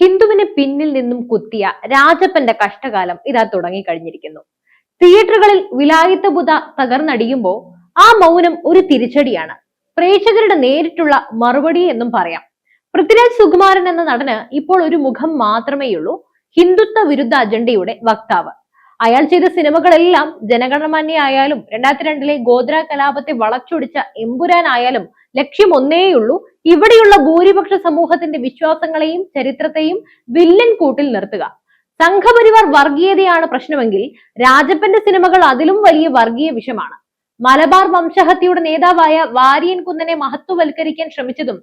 ഹിന്ദുവിനെ പിന്നിൽ നിന്നും കുത്തിയ രാജപ്പന്റെ കഷ്ടകാലം ഇതാ തുടങ്ങിക്കഴിഞ്ഞിരിക്കുന്നു തിയേറ്ററുകളിൽ വിലായുത്ത ബുധ തകർന്നടിയുമ്പോ ആ മൗനം ഒരു തിരിച്ചടിയാണ്. പ്രേക്ഷകരുടെ നേരിട്ടുള്ള മറുപടി എന്നും പറയാം. പൃഥ്വിരാജ് സുകുമാരൻ എന്ന നടന് ഇപ്പോൾ ഒരു മുഖം മാത്രമേയുള്ളൂ ഹിന്ദുത്വ വിരുദ്ധ അജണ്ടയുടെ വക്താവ്. അയാൾ ചെയ്ത സിനിമകളെല്ലാം ജനഗണമന്യ ആയാലും രണ്ടായിരത്തി രണ്ടിലെ ഗോദ്ര കലാപത്തെ വളച്ചൊടിച്ച എമ്പുരാൻ ആയാലും ലക്ഷ്യം ഒന്നേയുള്ളൂ ഇവിടെയുള്ള ഭൂരിപക്ഷ സമൂഹത്തിന്റെ വിശ്വാസങ്ങളെയും ചരിത്രത്തെയും വില്ലൻ കൂട്ടിൽ നിർത്തുക. സംഘപരിവാർ വർഗീയതയാണ് പ്രശ്നമെങ്കിൽ രാജപ്പന്റെ സിനിമകൾ അതിലും വലിയ വർഗീയ വിഷമാണ്. മലബാർ വംശഹത്യയുടെ നേതാവായ വാര്യൻ കുന്നനെ മഹത്വവൽക്കരിക്കാൻ ശ്രമിച്ചതും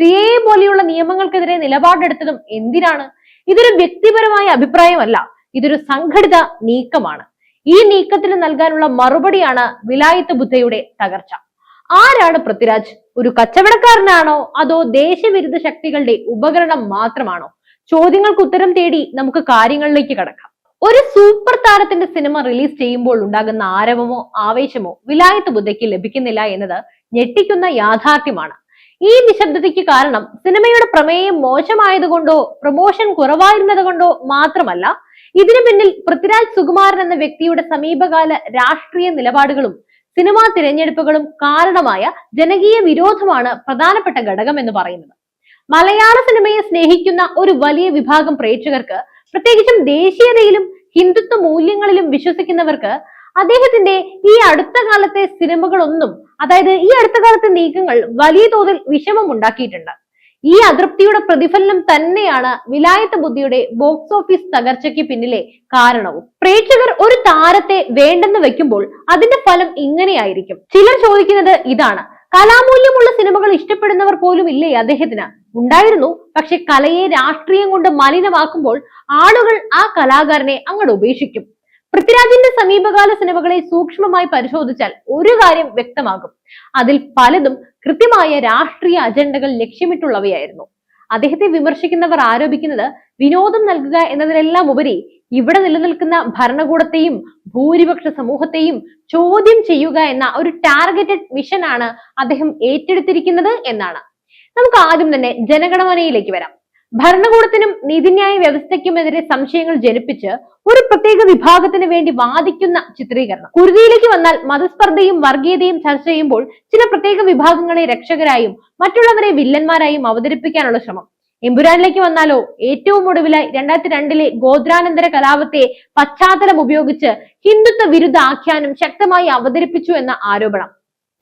സി എ പോലെയുള്ള നിയമങ്ങൾക്കെതിരെ നിലപാടെടുത്തതും എന്തിനാണ്? ഇതൊരു വ്യക്തിപരമായ അഭിപ്രായമല്ല ഇതൊരു സംഘടിത നീക്കമാണ്. ഈ നീക്കത്തിന് നൽകാനുള്ള മറുപടിയാണ് വിലായത്ത് ബുദ്ധയുടെ തകർച്ച. ആരാണ് പൃഥ്വിരാജ്? ഒരു കച്ചവടക്കാരനാണോ? അതോ ദേശവിരുദ്ധ ശക്തികളുടെ ഉപകരണം മാത്രമാണോ? ചോദ്യങ്ങൾക്ക് ഉത്തരം തേടി നമുക്ക് കാര്യങ്ങളിലേക്ക് കടക്കാം. ഒരു സൂപ്പർ താരത്തിന്റെ സിനിമ റിലീസ് ചെയ്യുമ്പോൾ ഉണ്ടാകുന്ന ആരവമോ ആവേശമോ വിലായത്ത് ബുദ്ധയ്ക്ക് ലഭിക്കുന്നില്ല എന്നത് ഞെട്ടിക്കുന്ന യാഥാർത്ഥ്യമാണ്. ഈ നിശബ്ദതയ്ക്ക് കാരണം സിനിമയുടെ പ്രമേയം മോശമായതുകൊണ്ടോ പ്രമോഷൻ കുറവായിരുന്നത് കൊണ്ടോ മാത്രമല്ല ഇതിനു പിന്നിൽ പൃഥ്വിരാജ് സുകുമാരൻ എന്ന വ്യക്തിയുടെ സമീപകാല രാഷ്ട്രീയ നിലപാടുകളും സിനിമാ തിരഞ്ഞെടുപ്പുകളും കാരണമായ ജനകീയ വിരോധമാണ് പ്രധാനപ്പെട്ട ഘടകം എന്ന് പറയുന്നത്. മലയാള സിനിമയെ സ്നേഹിക്കുന്ന ഒരു വലിയ വിഭാഗം പ്രേക്ഷകർക്ക് പ്രത്യേകിച്ചും ദേശീയതയിലും ഹിന്ദുത്വ മൂല്യങ്ങളിലും വിശ്വസിക്കുന്നവർക്ക് അദ്ദേഹത്തിന്റെ ഈ അടുത്ത കാലത്തെ സിനിമകളൊന്നും അതായത് ഈ അടുത്ത കാലത്തെ നീക്കങ്ങൾ വലിയ തോതിൽ വിഷമം ഉണ്ടാക്കിയിട്ടുണ്ട്. ഈ അതൃപ്തിയുടെ പ്രതിഫലനം തന്നെയാണ് വിലായത്ത് ബുദ്ധിയുടെ ബോക്സ് ഓഫീസ് തകർച്ചയ്ക്ക് പിന്നിലെ കാരണവും. പ്രേക്ഷകർ ഒരു താരത്തെ വേണ്ടെന്ന് വെക്കുമ്പോൾ അതിന്റെ ഫലം ഇങ്ങനെയായിരിക്കും. ചിലർ ചോദിക്കുന്നത് ഇതാണ്. കലാമൂല്യമുള്ള സിനിമകൾ ഇഷ്ടപ്പെടുന്നവർ പോലും ഇല്ലേ അദ്ദേഹത്തിന്? ഉണ്ടായിരുന്നു. പക്ഷെ കലയെ രാഷ്ട്രീയം കൊണ്ട് മലിനമാക്കുമ്പോൾ ആളുകൾ ആ കലാകാരനെ അങ്ങോട്ട് ഉപേക്ഷിക്കും. പൃഥ്വിരാജിന്റെ സമീപകാല സിനിമകളെ സൂക്ഷ്മമായി പരിശോധിച്ചാൽ ഒരു കാര്യം വ്യക്തമാകും. അതിൽ പലതും കൃത്യമായ രാഷ്ട്രീയ അജണ്ടകൾ ലക്ഷ്യമിട്ടുള്ളവയായിരുന്നു. അദ്ദേഹത്തെ വിമർശിക്കുന്നവർ ആരോപിക്കുന്നത് വിനോദം നൽകുക എന്നതിലെല്ലാം ഉപരി ഇവിടെ നിലനിൽക്കുന്ന ഭരണകൂടത്തെയും ഭൂരിപക്ഷ സമൂഹത്തെയും ചോദ്യം ചെയ്യുക എന്ന ഒരു ടാർഗറ്റഡ് മിഷനാണ് അദ്ദേഹം ഏറ്റെടുത്തിരിക്കുന്നത് എന്നാണ്. നമുക്ക് ആദ്യം തന്നെ ജനഗണമനയിലേക്ക് വരാം. ഭരണകൂടത്തിനും നീതിന്യായ വ്യവസ്ഥയ്ക്കുമെതിരെ സംശയങ്ങൾ ജനിപ്പിച്ച് ഒരു പ്രത്യേക വിഭാഗത്തിന് വേണ്ടി വാദിക്കുന്ന ചിത്രീകരണം. കുരുതിയിലേക്ക് വന്നാൽ മതസ്പർദ്ധയും വർഗീയതയും ചർച്ച ചെയ്യുമ്പോൾ ചില പ്രത്യേക വിഭാഗങ്ങളെ രക്ഷകരായും മറ്റുള്ളവരെ വില്ലന്മാരായും അവതരിപ്പിക്കാനുള്ള ശ്രമം. എമ്പുരാനിലേക്ക് വന്നാലോ? ഏറ്റവും ഒടുവിലായി രണ്ടായിരത്തി രണ്ടിലെ ഗോത്രാനന്തര കലാപത്തെ പശ്ചാത്തലം ഉപയോഗിച്ച് ഹിന്ദുത്വ വിരുദ്ധ ആഖ്യാനം ശക്തമായി അവതരിപ്പിച്ചു എന്ന ആരോപണം.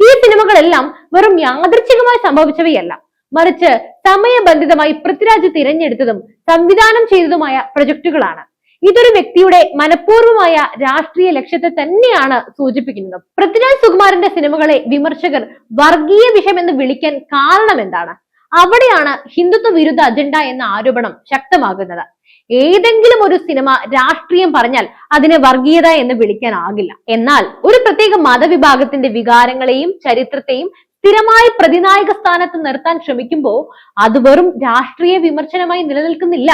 ഈ സിനിമകളെല്ലാം വെറും യാദൃച്ഛികമായി സംഭവിച്ചവയല്ല. മറിച്ച് സമയബന്ധിതമായി പൃഥ്വിരാജ് തിരഞ്ഞെടുത്തതും സംവിധാനം ചെയ്തതുമായ പ്രൊജക്ടുകളാണ്. ഇതൊരു വ്യക്തിയുടെ മനഃപൂർവമായ രാഷ്ട്രീയ ലക്ഷ്യത്തെ തന്നെയാണ് സൂചിപ്പിക്കുന്നത്. പൃഥ്വിരാജ് സുകുമാരന്റെ സിനിമകളെ വിമർശകർ വർഗീയ വിഷം എന്ന് വിളിക്കാൻ കാരണം എന്താണ്? അവിടെയാണ് ഹിന്ദുത്വ വിരുദ്ധ അജണ്ട എന്ന ആരോപണം ശക്തമാകുന്നത്. ഏതെങ്കിലും ഒരു സിനിമ രാഷ്ട്രീയം പറഞ്ഞാൽ അതിനെ വർഗീയത എന്ന് വിളിക്കാനാകില്ല എന്നാൽ ഒരു പ്രത്യേക മതവിഭാഗത്തിന്റെ വികാരങ്ങളെയും ചരിത്രത്തെയും സ്ഥിരമായി പ്രതിനായക സ്ഥാനത്ത് നിർത്താൻ ശ്രമിക്കുമ്പോൾ അത് വെറും രാഷ്ട്രീയ വിമർശനമായി നിലനിൽക്കുന്നില്ല.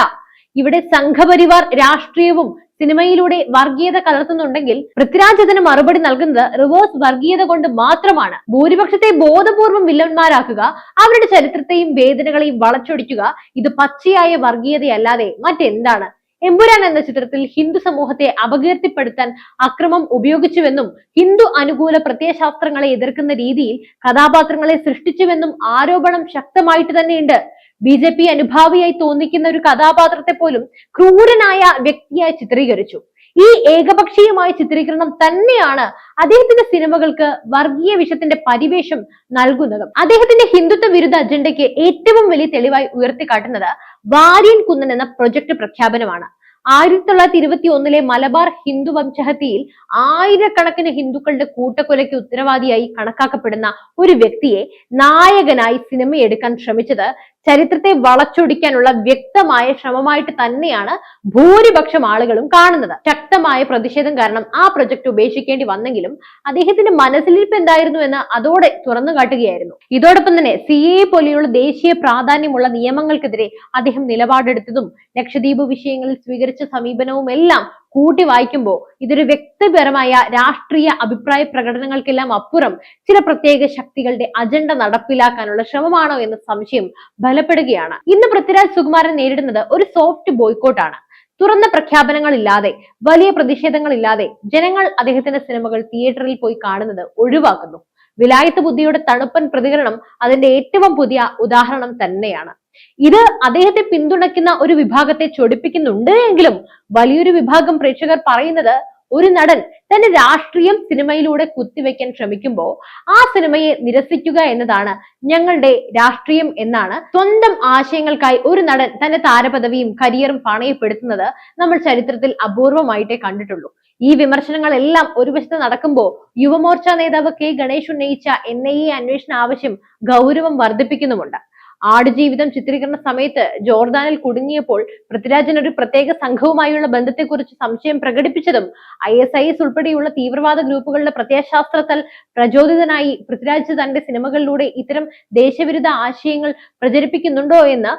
ഇവിടെ സംഘപരിവാർ രാഷ്ട്രീയവും സിനിമയിലൂടെ വർഗീയത കലർത്തുന്നുണ്ടെങ്കിൽ പൃഥ്വിരാജ് അതിന് മറുപടി നൽകുന്നത് റിവേഴ്സ് വർഗീയത കൊണ്ട് മാത്രമാണ്. ഭൂരിപക്ഷത്തെ ബോധപൂർവം വില്ലന്മാരാക്കുക അവരുടെ ചരിത്രത്തെയും വേദനകളെയും വളച്ചൊടിക്കുക ഇത് പച്ചയായ വർഗീയതയല്ലാതെ മറ്റെന്താണ്? എമ്പുരാൻ എന്ന ചിത്രത്തിൽ ഹിന്ദു സമൂഹത്തെ അപകീർത്തിപ്പെടുത്താൻ അക്രമം ഉപയോഗിച്ചുവെന്നും ഹിന്ദു അനുകൂല പ്രത്യയശാസ്ത്രങ്ങളെ എതിർക്കുന്ന രീതിയിൽ കഥാപാത്രങ്ങളെ സൃഷ്ടിച്ചുവെന്നും ആരോപണം ശക്തമായിട്ട് തന്നെയുണ്ട്. ബി ജെ പി അനുഭാവിയായി തോന്നിക്കുന്ന ഒരു കഥാപാത്രത്തെ പോലും ക്രൂരനായ വ്യക്തിയായി ചിത്രീകരിച്ചു. ഈ ഏകപക്ഷീയമായ ചിത്രീകരണം തന്നെയാണ് അദ്ദേഹത്തിന്റെ സിനിമകൾക്ക് വർഗീയ വിഷത്തിന്റെ പരിവേഷം നൽകുന്നതും. അദ്ദേഹത്തിന്റെ ഹിന്ദുത്വ വിരുദ്ധ അജണ്ടയ്ക്ക് ഏറ്റവും വലിയ തെളിവായി ഉയർത്തിക്കാട്ടുന്നത് വാര്യൻ കുന്നൻ എന്ന പ്രൊജക്ട് പ്രഖ്യാപനമാണ്. ആയിരത്തി തൊള്ളായിരത്തി ഇരുപത്തി ഒന്നിലെ മലബാർ ഹിന്ദു വംശഹത്യയിൽ ആയിരക്കണക്കിന് ഹിന്ദുക്കളുടെ കൂട്ടക്കൊലയ്ക്ക് ഉത്തരവാദിയായി കണക്കാക്കപ്പെടുന്ന ഒരു വ്യക്തിയെ നായകനായി സിനിമയെടുക്കാൻ ശ്രമിച്ചത് ചരിത്രത്തെ വളച്ചൊടിക്കാനുള്ള വ്യക്തമായ ശ്രമമായിട്ട് തന്നെയാണ് ഭൂരിപക്ഷം ആളുകളും കാണുന്നത്. ശക്തമായ പ്രതിഷേധം കാരണം ആ പ്രൊജക്ട് ഉപേക്ഷിക്കേണ്ടി വന്നെങ്കിലും അദ്ദേഹത്തിന്റെ മനസ്സിലിരിപ്പ് എന്തായിരുന്നു എന്ന് അതോടെ തുറന്നു കാട്ടുകയായിരുന്നു. ഇതോടൊപ്പം തന്നെ സി എ പോലെയുള്ള ദേശീയ പ്രാധാന്യമുള്ള നിയമങ്ങൾക്കെതിരെ അദ്ദേഹം നിലപാടെടുത്തതും ലക്ഷദ്വീപ് വിഷയങ്ങളിൽ സ്വീകരിച്ച സമീപനവും എല്ലാം കൂട്ടി വായിക്കുമ്പോൾ ഇതൊരു വ്യക്തിപരമായ രാഷ്ട്രീയ അഭിപ്രായ പ്രകടനങ്ങൾക്കെല്ലാം അപ്പുറം ചില പ്രത്യേക ശക്തികളുടെ അജണ്ട നടപ്പിലാക്കാനുള്ള ശ്രമമാണോ എന്ന സംശയം ബലപ്പെടുകയാണ്. ഇന്ന് പൃഥ്വിരാജ് സുകുമാരൻ നേരിടുന്നത് ഒരു സോഫ്റ്റ് ബോയ്ക്കോട്ടാണ്. തുറന്ന പ്രഖ്യാപനങ്ങളില്ലാതെ വലിയ പ്രതിഷേധങ്ങളില്ലാതെ ജനങ്ങൾ അദ്ദേഹത്തിന്റെ സിനിമകൾ തിയേറ്ററിൽ പോയി കാണുന്നത് ഒഴിവാക്കുന്നു. വിലായത്ത് ബുദ്ധിയുടെ തണുപ്പൻ പ്രതികരണം അതിന്റെ ഏറ്റവും പുതിയ ഉദാഹരണം തന്നെയാണ്. ഇത് അദ്ദേഹത്തെ പിന്തുണയ്ക്കുന്ന ഒരു വിഭാഗത്തെ ചൊടിപ്പിക്കുന്നുണ്ട് എങ്കിലും വലിയൊരു വിഭാഗം പ്രേക്ഷകർ പറയുന്നത് ഒരു നടൻ തന്റെ രാഷ്ട്രീയം സിനിമയിലൂടെ കുത്തിവെക്കാൻ ശ്രമിക്കുമ്പോൾ ആ സിനിമയെ നിരസിക്കുക എന്നതാണ് ഞങ്ങളുടെ രാഷ്ട്രീയം എന്നാണ് സ്വന്തം ആശയങ്ങൾക്കായി ഒരു നടൻ തന്റെ താരപദവിയും കരിയറും പണയപ്പെടുത്തുന്നത് നമ്മൾ ചരിത്രത്തിൽ അപൂർവമായിട്ടേ കണ്ടിട്ടുള്ളൂ. ഈ വിമർശനങ്ങളെല്ലാം ഒരു വശത്ത് നടക്കുമ്പോൾ യുവമോർച്ച നേതാവ് കെ ഗണേഷ് ഉന്നയിച്ച എൻ ഐ എ അന്വേഷണ ആവശ്യം ഗൗരവം വർദ്ധിപ്പിക്കുന്നുമുണ്ട്. ആടുജീവിതം ചിത്രീകരണ സമയത്ത് ജോർദാനിൽ കുടുങ്ങിയപ്പോൾ പൃഥ്വിരാജൻ ഒരു പ്രത്യേക സംഘവുമായുള്ള ബന്ധത്തെക്കുറിച്ച് സംശയം പ്രകടിപ്പിച്ചതും ഐ എസ് ഐ എസ് ഉൾപ്പെടെയുള്ള തീവ്രവാദ ഗ്രൂപ്പുകളുടെ പ്രത്യയശാസ്ത്രത്താൽ പ്രചോദിതനായി പൃഥ്വിരാജ് തന്റെ സിനിമകളിലൂടെ ഇത്തരം ദേശവിരുദ്ധ ആശയങ്ങൾ പ്രചരിപ്പിക്കുന്നുണ്ടോ എന്ന്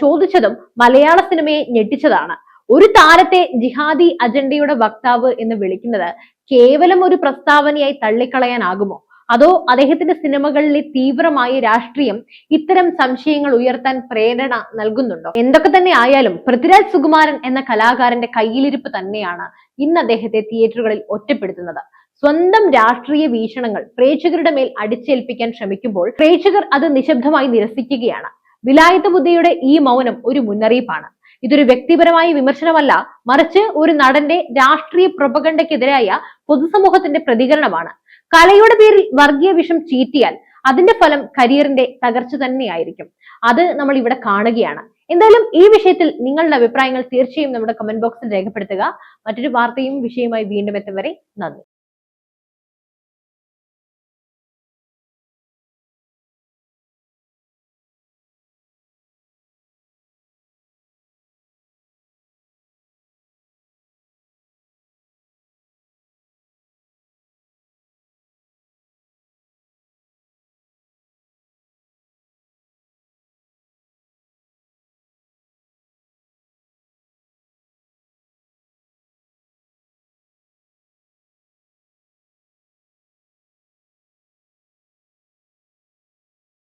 ചോദിച്ചതും മലയാള സിനിമയെ ഞെട്ടിച്ചതാണ്. ഒരു താരത്തെ ജിഹാദി അജണ്ടയുടെ വക്താവ് എന്ന് വിളിക്കുന്നത് കേവലം ഒരു പ്രസ്താവനയായി തള്ളിക്കളയാനാകുമോ? അതോ അദ്ദേഹത്തിന്റെ സിനിമകളിലെ തീവ്രമായ രാഷ്ട്രീയം ഇത്തരം സംശയങ്ങൾ ഉയർത്താൻ പ്രേരണ നൽകുന്നുണ്ടോ? എന്തൊക്കെ തന്നെ ആയാലും പൃഥ്വിരാജ് സുകുമാരൻ എന്ന കലാകാരന്റെ കയ്യിലിരിപ്പ് തന്നെയാണ് ഇന്ന് അദ്ദേഹത്തെ തിയേറ്ററുകളിൽ ഒറ്റപ്പെടുത്തുന്നത്. സ്വന്തം രാഷ്ട്രീയ വീക്ഷണങ്ങൾ പ്രേക്ഷകരുടെ മേൽ അടിച്ചേൽപ്പിക്കാൻ ശ്രമിക്കുമ്പോൾ പ്രേക്ഷകർ അത് നിശബ്ദമായി നിരസിക്കുകയാണ്. വിലായുധ ബുദ്ധിയുടെ ഈ മൗനം ഒരു മുന്നറിയിപ്പാണ്. ഇതൊരു വ്യക്തിപരമായ വിമർശനമല്ല മറിച്ച് ഒരു നടന്റെ രാഷ്ട്രീയ പ്രൊപഗണ്ടയ്ക്കെതിരായ പൊതുസമൂഹത്തിന്റെ പ്രതികരണമാണ്. കലയുടെ പേരിൽ വർഗീയ വിഷം ചീറ്റിയാൽ അതിന്റെ ഫലം കരിയറിന്റെ തകർച്ച തന്നെയായിരിക്കും. അത് നമ്മൾ ഇവിടെ കാണുകയാണ്. എന്തായാലും ഈ വിഷയത്തിൽ നിങ്ങളുടെ അഭിപ്രായങ്ങൾ തീർച്ചയായും നമ്മുടെ കമന്റ് ബോക്സിൽ രേഖപ്പെടുത്തുക. മറ്റൊരു വാർത്തയും വിഷയവുമായി വീണ്ടും എത്തും വരെ നന്ദി.